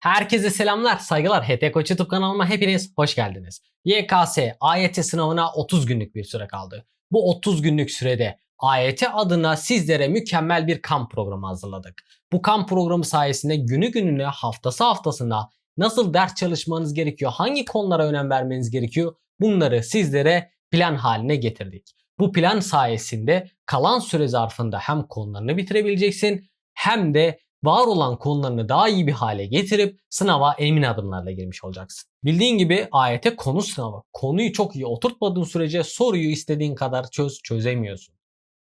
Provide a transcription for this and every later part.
Herkese selamlar, saygılar. HT Koç YouTube kanalıma hepiniz hoş geldiniz. YKS AYT sınavına 30 günlük bir süre kaldı. Bu 30 günlük sürede AYT adına sizlere mükemmel bir kamp programı hazırladık. Bu kamp programı sayesinde günü gününe, haftası haftasına nasıl ders çalışmanız gerekiyor, hangi konulara önem vermeniz gerekiyor bunları sizlere plan haline getirdik. Bu plan sayesinde kalan süre zarfında hem konularını bitirebileceksin hem de var olan konularını daha iyi bir hale getirip sınava emin adımlarla girmiş olacaksın. Bildiğin gibi AYT konu sınavı. Konuyu çok iyi oturtmadığın sürece soruyu istediğin kadar çöz çözemiyorsun.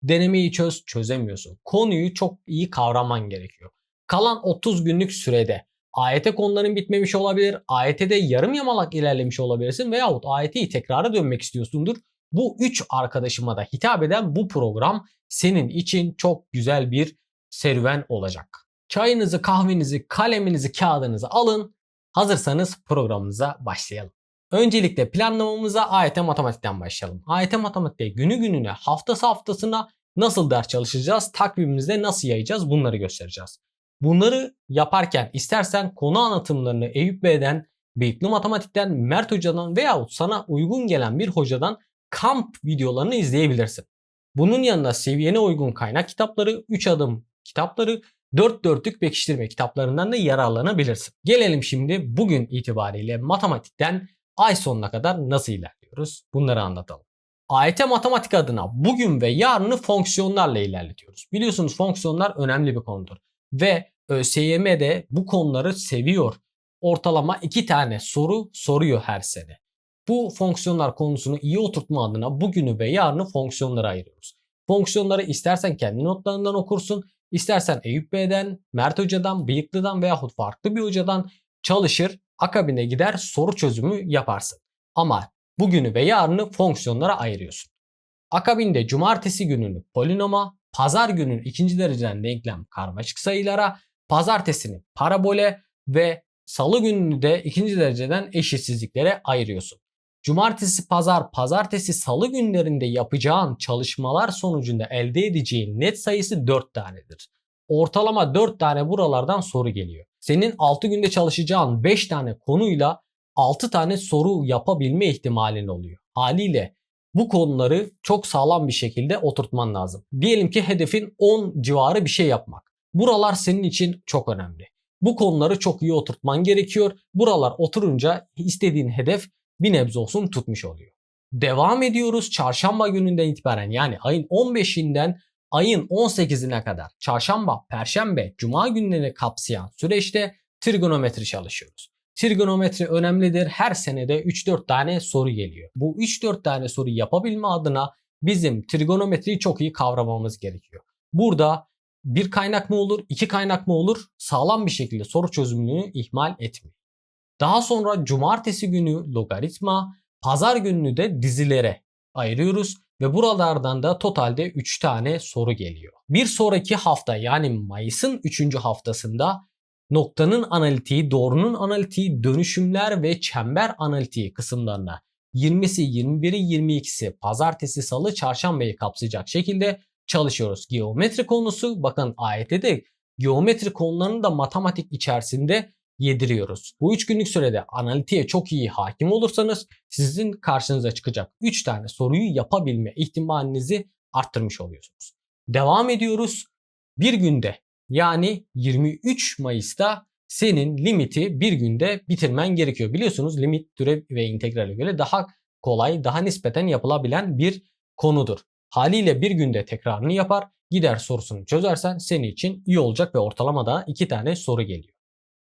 Denemeyi çöz çözemiyorsun. Konuyu çok iyi kavraman gerekiyor. Kalan 30 günlük sürede AYT konuların bitmemiş olabilir. AYT'de yarım yamalak ilerlemiş olabilirsin veyahut AYT'yi tekrara dönmek istiyorsundur. Bu 3 arkadaşıma da hitap eden bu program senin için çok güzel bir serüven olacak. Çayınızı, kahvenizi, kaleminizi, kağıdınızı alın. Hazırsanız programımıza başlayalım. Öncelikle planlamamıza AYT matematikten başlayalım. AYT matematikte günü gününe, haftası haftasına nasıl ders çalışacağız, takvimimizde nasıl yayacağız bunları göstereceğiz. Bunları yaparken istersen konu anlatımlarını Eyüp Bey'den, Beyikli Matematik'ten, Mert Hoca'dan veyahut sana uygun gelen bir hocadan kamp videolarını izleyebilirsin. Bunun yanında seviyene uygun kaynak kitapları, 3 adım kitapları, 4 dörtlük pekiştirme kitaplarından da yararlanabilirsin. Gelelim şimdi bugün itibariyle matematikten ay sonuna kadar nasıl ilerliyoruz? Bunları anlatalım. AYT matematik adına bugün ve yarını fonksiyonlarla ilerletiyoruz. Biliyorsunuz fonksiyonlar önemli bir konudur. Ve ÖSYM de bu konuları seviyor. Ortalama 2 tane soru soruyor her sene. Bu fonksiyonlar konusunu iyi oturtma adına bugünü ve yarını fonksiyonlara ayırıyoruz. Fonksiyonları istersen kendi notlarından okursun, istersen Eyüp Bey'den, Mert Hoca'dan, Bıyıklı'dan veyahut farklı bir hocadan çalışır, akabine gider soru çözümü yaparsın. Ama bugünü ve yarını fonksiyonlara ayırıyorsun. Akabinde cumartesi gününü polinoma, pazar günün ikinci dereceden denklem karmaşık sayılara, pazartesini parabole ve salı gününü de ikinci dereceden eşitsizliklere ayırıyorsun. Cumartesi, pazar, pazartesi, salı günlerinde yapacağın çalışmalar sonucunda elde edeceğin net sayısı 4 tanedir. Ortalama 4 tane buralardan soru geliyor. Senin 6 günde çalışacağın 5 tane konuyla 6 tane soru yapabilme ihtimalin oluyor. Haliyle bu konuları çok sağlam bir şekilde oturtman lazım. Diyelim ki hedefin 10 civarı bir şey yapmak. Buralar senin için çok önemli. Bu konuları çok iyi oturtman gerekiyor. Buralar oturunca istediğin hedef bir nebze olsun tutmuş oluyor. Devam ediyoruz çarşamba gününden itibaren yani ayın 15'inden ayın 18'ine kadar çarşamba, perşembe, cuma günlerini kapsayan süreçte trigonometri çalışıyoruz. Trigonometri önemlidir. Her senede 3-4 tane soru geliyor. Bu 3-4 tane soru yapabilme adına bizim trigonometriyi çok iyi kavramamız gerekiyor. Burada bir kaynak mı olur, iki kaynak mı olur sağlam bir şekilde soru çözümünü ihmal etmeyin. Daha sonra cumartesi günü logaritma, pazar gününü de dizilere ayırıyoruz ve buralardan da totalde 3 tane soru geliyor. Bir sonraki hafta yani Mayıs'ın 3. haftasında noktanın analitiği, doğrunun analitiği, dönüşümler ve çember analitiği kısımlarına 20'si, 21'i, 22'si pazartesi, salı, çarşambayı kapsayacak şekilde çalışıyoruz. Geometri konusu bakın AYT'de geometri konularını da matematik içerisinde yediriyoruz. Bu 3 günlük sürede analitiğe çok iyi hakim olursanız sizin karşınıza çıkacak 3 tane soruyu yapabilme ihtimalinizi arttırmış oluyorsunuz. Devam ediyoruz. Bir günde yani 23 Mayıs'ta senin limiti bir günde bitirmen gerekiyor. Biliyorsunuz limit türev ve integrale göre daha kolay, daha nispeten yapılabilen bir konudur. Haliyle bir günde tekrarını yapar, gider sorusunu çözersen senin için iyi olacak ve ortalamada 2 tane soru geliyor.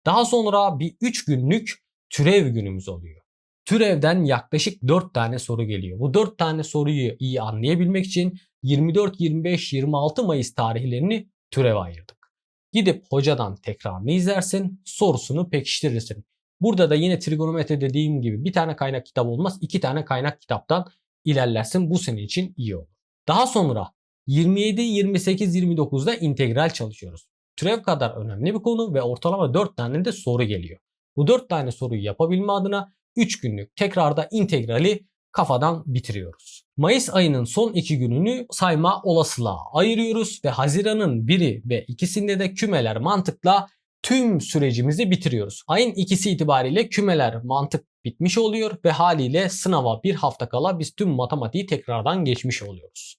Daha sonra bir 3 günlük türev günümüz oluyor. Türevden yaklaşık 4 tane soru geliyor. Bu 4 tane soruyu iyi anlayabilmek için 24, 25, 26 Mayıs tarihlerini türeve ayırdık. Gidip hocadan tekrarını izlersin, sorusunu pekiştirirsin. Burada da yine trigonometri dediğim gibi bir tane kaynak kitap olmaz, iki tane kaynak kitaptan ilerlersin. Bu senin için iyi olur. Daha sonra 27, 28, 29'da integral çalışıyoruz. Türev kadar önemli bir konu ve ortalama 4 tane de soru geliyor. Bu 4 tane soruyu yapabilme adına 3 günlük tekrarda integrali kafadan bitiriyoruz. Mayıs ayının son 2 gününü sayma olasılığa ayırıyoruz ve Haziran'ın biri ve ikisinde de kümeler mantıkla tüm sürecimizi bitiriyoruz. Ayın ikisi itibariyle kümeler mantık bitmiş oluyor ve haliyle sınava bir hafta kala biz tüm matematiği tekrardan geçmiş oluyoruz.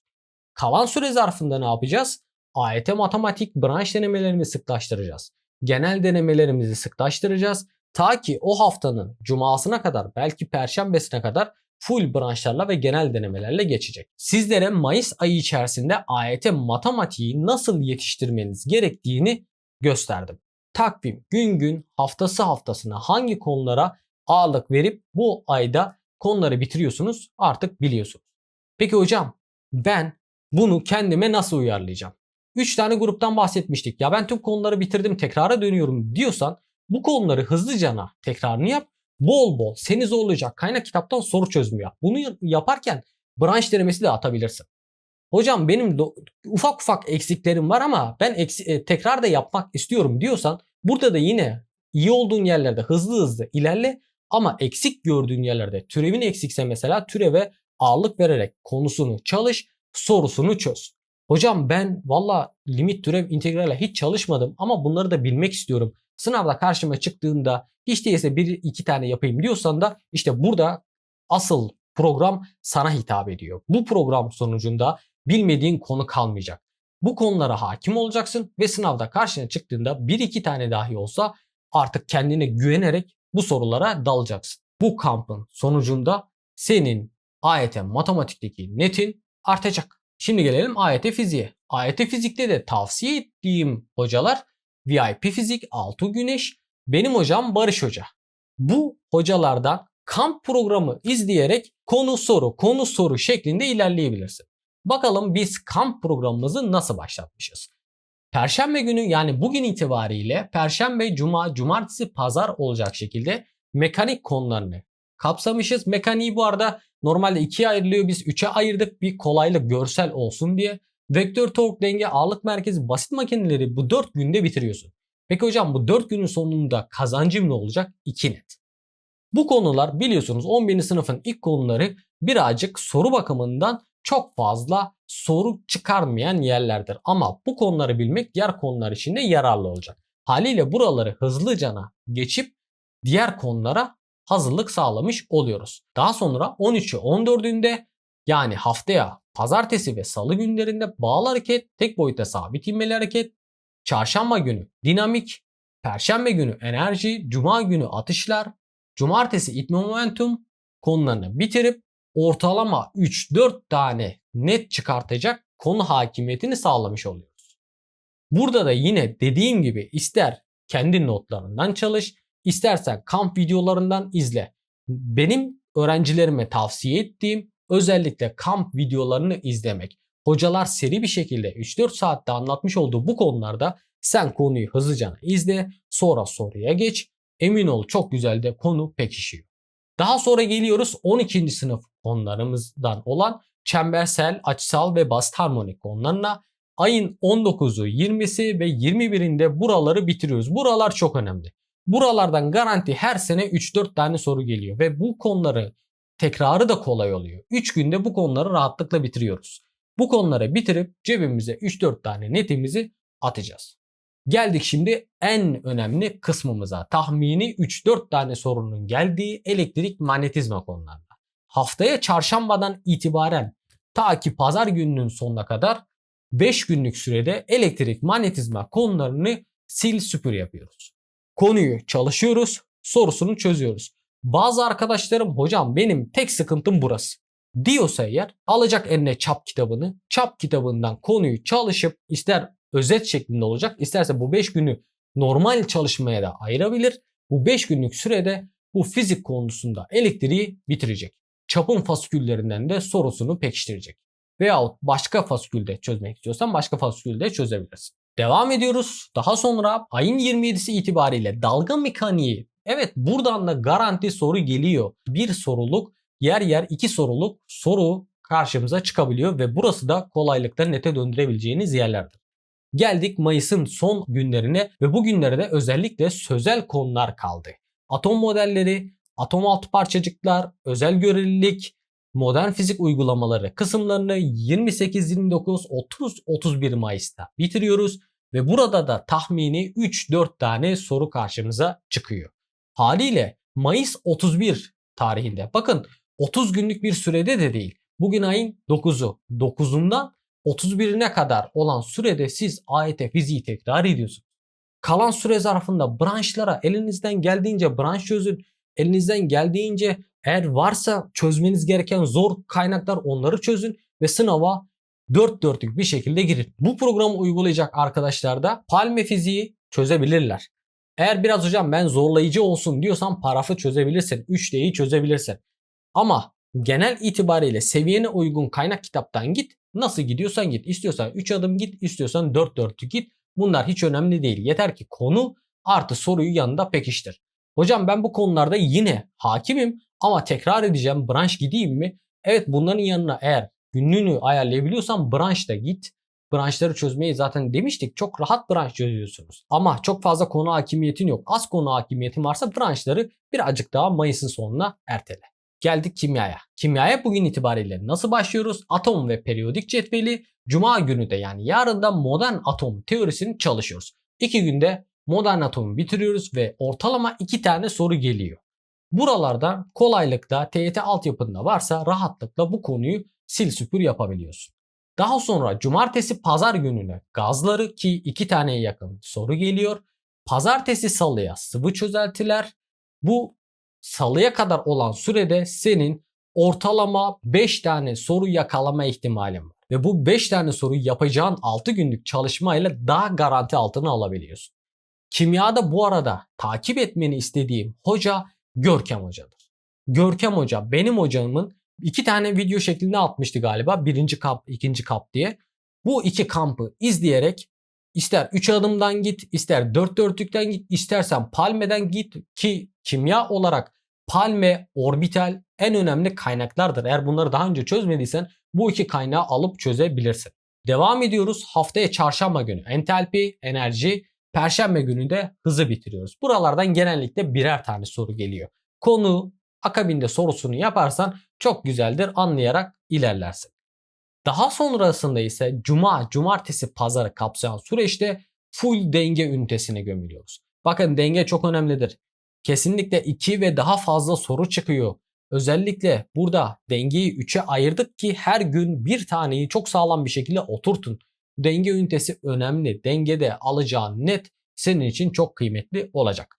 Kalan süre zarfında ne yapacağız? AYT matematik branş denemelerimizi sıklaştıracağız. Genel denemelerimizi sıklaştıracağız. Ta ki o haftanın cumasına kadar belki perşembesine kadar full branşlarla ve genel denemelerle geçecek. Sizlere Mayıs ayı içerisinde AYT matematiği nasıl yetiştirmeniz gerektiğini gösterdim. Takvim gün gün haftası haftasına hangi konulara ağırlık verip bu ayda konuları bitiriyorsunuz artık biliyorsunuz. Peki hocam ben bunu kendime nasıl uyarlayacağım? 3 tane gruptan bahsetmiştik. Ya ben tüm konuları bitirdim tekrara dönüyorum diyorsan bu konuları hızlıcana tekrarını yap. Bol bol seni zorlayacak kaynak kitaptan soru çözümü yap. Bunu yaparken branş denemesi de atabilirsin. Hocam benim ufak ufak eksiklerim var ama ben eksi- e, tekrar da yapmak istiyorum diyorsan burada da yine iyi olduğun yerlerde hızlı hızlı ilerle ama eksik gördüğün yerlerde türevin eksikse mesela türeve ağırlık vererek konusunu çalış, sorusunu çöz. Hocam ben valla limit türev integrale hiç çalışmadım ama bunları da bilmek istiyorum. Sınavda karşıma çıktığında hiç değilse bir iki tane yapayım diyorsan da işte burada asıl program sana hitap ediyor. Bu program sonucunda bilmediğin konu kalmayacak. Bu konulara hakim olacaksın ve sınavda karşına çıktığında bir iki tane dahi olsa artık kendine güvenerek bu sorulara dalacaksın. Bu kampın sonucunda senin AYT matematikteki netin artacak. Şimdi gelelim AYT fiziğe. AYT fizikte de tavsiye ettiğim hocalar VIP fizik, Altuğ Güneş, benim hocam Barış Hoca. Bu hocalardan kamp programı izleyerek konu soru konu soru şeklinde ilerleyebilirsin. Bakalım biz kamp programımızı nasıl başlatmışız? Perşembe günü yani bugün itibariyle Perşembe, Cuma, Cumartesi, Pazar olacak şekilde mekanik konularını kapsamışız. Mekaniği bu arada normalde ikiye ayrılıyor. Biz üçe ayırdık bir kolaylık görsel olsun diye. Vektör, tork, denge, ağırlık merkezi, basit makineleri bu 4 günde bitiriyorsun. Peki hocam bu 4 günün sonunda kazancım ne olacak? 2 net. Bu konular biliyorsunuz 11. sınıfın ilk konuları birazcık soru bakımından çok fazla soru çıkarmayan yerlerdir. Ama bu konuları bilmek diğer konular için de yararlı olacak. Haliyle buraları hızlıcana geçip diğer konulara hazırlık sağlamış oluyoruz. Daha sonra 13'ü 14'ünde yani haftaya pazartesi ve salı günlerinde bağlı hareket, tek boyutta sabit inmeli hareket, çarşamba günü dinamik, perşembe günü enerji, cuma günü atışlar, cumartesi itme momentum konularını bitirip ortalama 3-4 tane net çıkartacak konu hakimiyetini sağlamış oluyoruz. Burada da yine dediğim gibi ister kendi notlarından çalış, istersen kamp videolarından izle. Benim öğrencilerime tavsiye ettiğim özellikle kamp videolarını izlemek. Hocalar seri bir şekilde 3-4 saatte anlatmış olduğu bu konularda sen konuyu hızlıca izle, sonra soruya geç. Emin ol çok güzel de konu pekişiyor. Daha sonra geliyoruz 12. sınıf konularımızdan olan çembersel, açısal ve basit harmonik konularına. Ayın 19'u, 20'si ve 21'inde buraları bitiriyoruz. Buralar çok önemli. Buralardan garanti her sene 3-4 tane soru geliyor ve bu konuları tekrarı da kolay oluyor. 3 günde bu konuları rahatlıkla bitiriyoruz. Bu konuları bitirip cebimize 3-4 tane netimizi atacağız. Geldik şimdi en önemli kısmımıza. Tahmini 3-4 tane sorunun geldiği elektrik manyetizma konularında. Haftaya çarşambadan itibaren ta ki pazar gününün sonuna kadar 5 günlük sürede elektrik manyetizma konularını sil süpür yapıyoruz. Konuyu çalışıyoruz, sorusunu çözüyoruz. Bazı arkadaşlarım hocam benim tek sıkıntım burası diyorsa eğer alacak eline çap kitabını, çap kitabından konuyu çalışıp ister özet şeklinde olacak, isterse bu 5 günü normal çalışmaya da ayırabilir. Bu 5 günlük sürede bu fizik konusunda elektriği bitirecek. Çapın fasküllerinden de sorusunu pekiştirecek. Veyahut başka faskülde çözmek istiyorsan başka faskülde çözebilirsin. Devam ediyoruz. Daha sonra ayın 27'si itibariyle dalga mekaniği. Evet buradan da garanti soru geliyor. Bir soruluk yer yer iki soruluk soru karşımıza çıkabiliyor ve burası da kolaylıkla nete döndürebileceğiniz yerlerdir. Geldik Mayıs'ın son günlerine ve bu günlerde özellikle sözel konular kaldı. Atom modelleri, atom altı parçacıklar, özel görelilik, modern fizik uygulamaları kısımlarını 28, 29, 30, 31 Mayıs'ta bitiriyoruz. Ve burada da tahmini 3-4 tane soru karşımıza çıkıyor. Haliyle Mayıs 31 tarihinde bakın 30 günlük bir sürede de değil. Bugün ayın 9'u. 9'undan 31'ine kadar olan sürede siz AYT fiziği tekrar ediyorsunuz. Kalan süre zarfında branşlara elinizden geldiğince branş çözün. Elinizden geldiğince eğer varsa çözmeniz gereken zor kaynaklar onları çözün ve sınava dört dörtlük bir şekilde girin. Bu programı uygulayacak arkadaşlar da palme fiziği çözebilirler. Eğer biraz hocam ben zorlayıcı olsun diyorsan parafı çözebilirsin. 3D'yi çözebilirsin. Ama genel itibariyle seviyene uygun kaynak kitaptan git. Nasıl gidiyorsan git. İstiyorsan 3 adım git, istiyorsan 4 dörtlük git. Bunlar hiç önemli değil. Yeter ki konu artı soruyu yanında pekiştir. Hocam ben bu konularda yine hakimim ama tekrar edeceğim. Branş gideyim mi? Evet bunların yanına eğer günlüğünü ayarlayabiliyorsan branşta git. Branşları çözmeyi zaten demiştik. Çok rahat branş çözüyorsunuz. Ama çok fazla konu hakimiyetin yok. Az konu hakimiyetin varsa branşları birazcık daha Mayıs'ın sonuna ertele. Geldik kimyaya. Kimyaya bugün itibariyle nasıl başlıyoruz? Atom ve periyodik cetveli. Cuma günü de yani yarın da modern atom teorisini çalışıyoruz. İki günde modern atomu bitiriyoruz ve ortalama iki tane soru geliyor. Buralardan kolaylıkla TYT altyapında varsa rahatlıkla bu konuyu sil süpür yapabiliyorsun. Daha sonra cumartesi pazar gününe gazları ki iki taneye yakın soru geliyor. Pazartesi salıya sıvı çözeltiler. Bu salıya kadar olan sürede senin ortalama 5 tane soru yakalama ihtimalin var. Ve bu 5 tane soruyu yapacağın 6 günlük çalışmayla daha garanti altına alabiliyorsun. Kimyada bu arada takip etmeni istediğim hoca Görkem Hoca'dır. Görkem Hoca benim hocamın iki tane video şeklinde atmıştı galiba. Birinci kamp, ikinci kamp diye. Bu iki kampı izleyerek ister 3 adımdan git, ister 4 dörtlükten git, istersen palmeden git ki kimya olarak palme, orbital en önemli kaynaklardır. Eğer bunları daha önce çözmediysen bu iki kaynağı alıp çözebilirsin. Devam ediyoruz. Haftaya çarşamba günü entalpi, enerji, perşembe günü de hızı bitiriyoruz. Buralardan genellikle birer tane soru geliyor. Konu akabinde sorusunu yaparsan çok güzeldir anlayarak ilerlersin. Daha sonrasında ise cuma, cumartesi, pazarı kapsayan süreçte full denge ünitesine gömülüyoruz. Bakın denge çok önemlidir. Kesinlikle 2 ve daha fazla soru çıkıyor. Özellikle burada dengeyi 3'e ayırdık ki her gün bir taneyi çok sağlam bir şekilde oturtun. Denge ünitesi önemli. Dengede alacağın net senin için çok kıymetli olacak.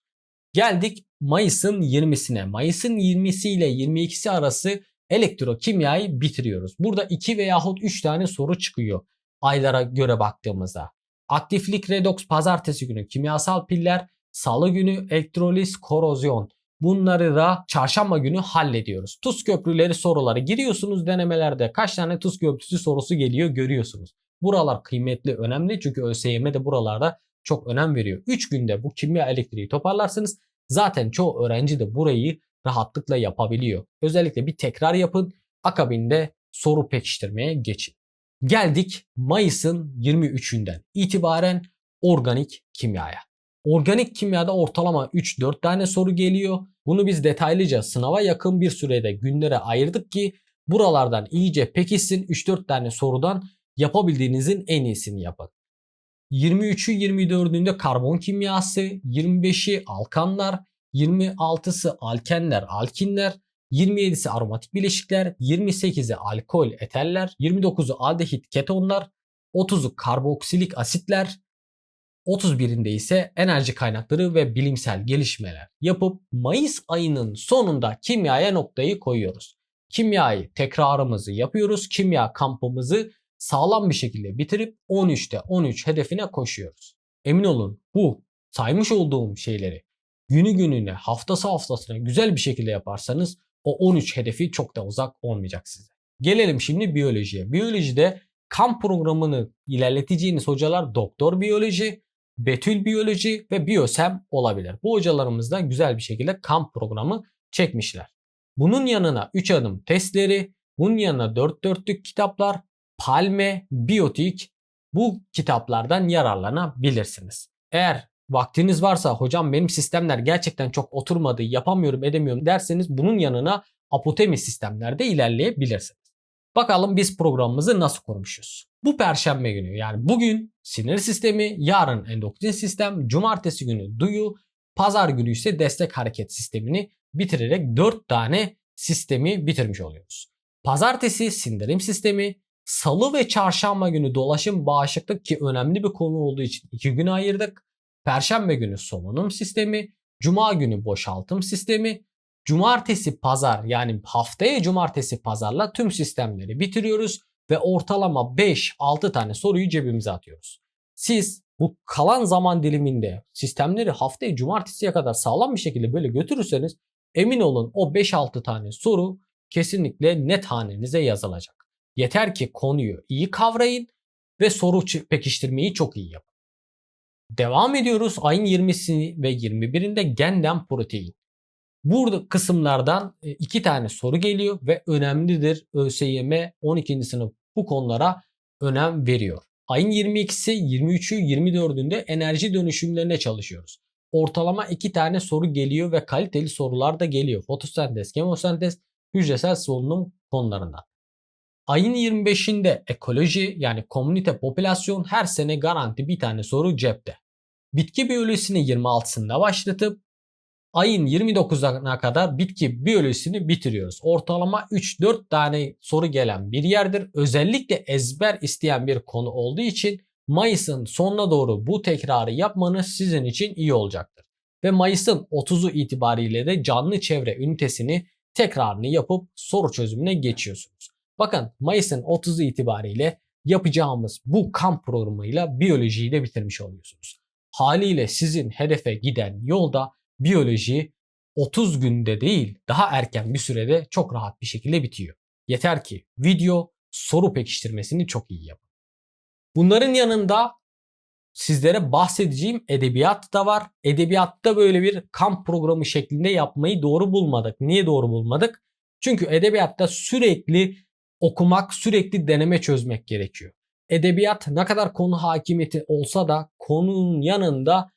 Geldik Mayıs'ın 20'sine. Mayıs'ın 20'si ile 22'si arası elektrokimyayı bitiriyoruz. Burada 2 veyahut 3 tane soru çıkıyor aylara göre baktığımızda. Aktiflik redoks pazartesi günü kimyasal piller, salı günü elektroliz korozyon. Bunları da çarşamba günü hallediyoruz. Tuz köprüleri soruları giriyorsunuz denemelerde kaç tane tuz köprüsü sorusu geliyor görüyorsunuz. Buralar kıymetli, önemli çünkü ÖSYM de buralarda çok önem veriyor. 3 günde bu kimya elektriği toparlarsınız. Zaten çoğu öğrenci de burayı rahatlıkla yapabiliyor. Özellikle bir tekrar yapın. Akabinde soru pekiştirmeye geçin. Geldik Mayıs'ın 23'ünden itibaren organik kimyaya. Organik kimyada ortalama 3-4 tane soru geliyor. Bunu biz detaylıca sınava yakın bir sürede günlere ayırdık ki buralardan iyice pekişsin 3-4 tane sorudan yapabildiğinizin en iyisini yapın. 23'ü 24'ünde karbon kimyası, 25'i alkanlar, 26'sı alkenler, alkinler, 27'si aromatik bileşikler, 28'i alkol, eteller, 29'u aldehit, ketonlar, 30'u karboksilik asitler, 31'inde ise enerji kaynakları ve bilimsel gelişmeler yapıp Mayıs ayının sonunda kimyaya noktayı koyuyoruz. Kimyayı tekrarımızı yapıyoruz. Kimya kampımızı sağlam bir şekilde bitirip 13'te 13 hedefine koşuyoruz. Emin olun bu saymış olduğum şeyleri günü gününe haftası haftasına güzel bir şekilde yaparsanız o 13 hedefi çok da uzak olmayacak size. Gelelim şimdi biyolojiye. Biyolojide kamp programını ilerleteceğiniz hocalar doktor biyoloji, betül biyoloji ve biyosem olabilir. Bu hocalarımız da güzel bir şekilde kamp programı çekmişler. Bunun yanına 3 adım testleri, bunun yanına 4 dörtlük kitaplar, Palme, Biyotik bu kitaplardan yararlanabilirsiniz. Eğer vaktiniz varsa hocam benim sistemler gerçekten çok oturmadı, yapamıyorum, edemiyorum derseniz bunun yanına Apotemi sistemlerde ilerleyebilirsiniz. Bakalım biz programımızı nasıl kurmuşuz? Bu perşembe günü yani bugün sinir sistemi, yarın endokrin sistem, cumartesi günü duyu, pazar günü ise destek hareket sistemini bitirerek 4 tane sistemi bitirmiş oluyoruz. Pazartesi sindirim sistemi, salı ve çarşamba günü dolaşım bağışıklık ki önemli bir konu olduğu için 2 güne ayırdık. Perşembe günü solunum sistemi, cuma günü boşaltım sistemi, cumartesi pazar yani haftaya cumartesi pazarla tüm sistemleri bitiriyoruz ve ortalama 5-6 tane soruyu cebimize atıyoruz. Siz bu kalan zaman diliminde sistemleri haftaya cumartesiye kadar sağlam bir şekilde böyle götürürseniz emin olun o 5-6 tane soru kesinlikle net hanenize yazılacak. Yeter ki konuyu iyi kavrayın ve soru pekiştirmeyi çok iyi yapın. Devam ediyoruz ayın 20'si ve 21'inde genden protein. Burada kısımlardan e, iki tane soru geliyor ve önemlidir. ÖSYM 12. sınıf bu konulara önem veriyor. Ayın 22'si, 23'ü, 24'ünde enerji dönüşümlerine çalışıyoruz. Ortalama iki tane soru geliyor ve kaliteli sorular da geliyor. Fotosentez, kemosentez, hücresel solunum konularından. Ayın 25'inde ekoloji yani komünite popülasyon her sene garanti bir tane soru cepte. Bitki biyolojisini 26'sında başlatıp ayın 29'una kadar bitki biyolojisini bitiriyoruz. Ortalama 3-4 tane soru gelen bir yerdir. Özellikle ezber isteyen bir konu olduğu için Mayıs'ın sonuna doğru bu tekrarı yapmanız sizin için iyi olacaktır. Ve Mayıs'ın 30'u itibariyle de canlı çevre ünitesini tekrarını yapıp soru çözümüne geçiyorsunuz. Bakın Mayıs'ın 30'u itibariyle yapacağımız bu kamp programıyla biyolojiyi de bitirmiş oluyorsunuz. Haliyle sizin hedefe giden yolda biyoloji 30 günde değil daha erken bir sürede çok rahat bir şekilde bitiyor. Yeter ki video soru pekiştirmesini çok iyi yapın. Bunların yanında sizlere bahsedeceğim edebiyat da var. Edebiyatta böyle bir kamp programı şeklinde yapmayı doğru bulmadık. Niye doğru bulmadık? Çünkü edebiyatta sürekli okumak, sürekli deneme çözmek gerekiyor. Edebiyat ne kadar konu hakimiyeti olsa da konunun yanında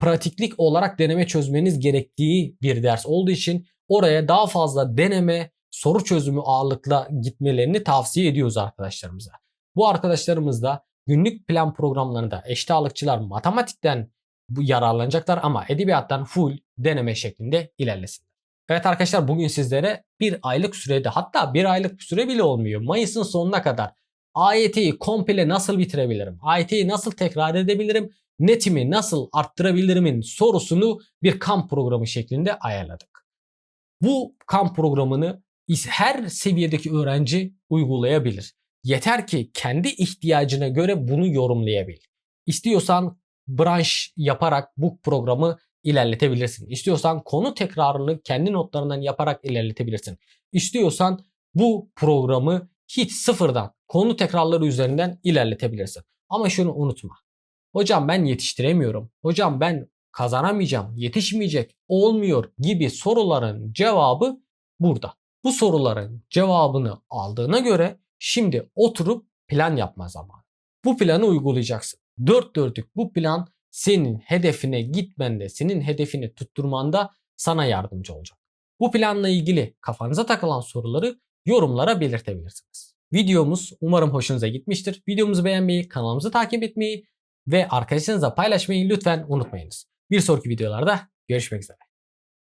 pratiklik olarak deneme çözmeniz gerektiği bir ders olduğu için oraya daha fazla deneme, soru çözümü ağırlıkla gitmelerini tavsiye ediyoruz arkadaşlarımıza. Bu arkadaşlarımız da günlük plan programlarında eşit ağırlıkçılar matematikten yararlanacaklar ama edebiyattan full deneme şeklinde ilerlesin. Evet arkadaşlar bugün sizlere bir aylık sürede hatta bir aylık süre bile olmuyor. Mayıs'ın sonuna kadar AYT'yi komple nasıl bitirebilirim? AYT'yi nasıl tekrar edebilirim? Netimi nasıl arttırabilirimin sorusunu bir kamp programı şeklinde ayarladık. Bu kamp programını her seviyedeki öğrenci uygulayabilir. Yeter ki kendi ihtiyacına göre bunu yorumlayabil. İstiyorsan branş yaparak bu programı ilerletebilirsin. İstiyorsan konu tekrarını kendi notlarından yaparak ilerletebilirsin. İstiyorsan bu programı hiç sıfırdan konu tekrarları üzerinden ilerletebilirsin. Ama şunu unutma. Hocam ben yetiştiremiyorum. Hocam ben kazanamayacağım, yetişmeyecek, olmuyor gibi soruların cevabı burada. Bu soruların cevabını aldığına göre şimdi oturup plan yapma zamanı. Bu planı uygulayacaksın. Dört dörtlük bu plan senin hedefine gitmende, senin hedefini tutturmanda sana yardımcı olacak. Bu planla ilgili kafanıza takılan soruları yorumlara belirtebilirsiniz. Videomuz umarım hoşunuza gitmiştir. Videomuzu beğenmeyi, kanalımızı takip etmeyi ve arkadaşlarınızla paylaşmayı lütfen unutmayınız. Bir sonraki videolarda görüşmek üzere.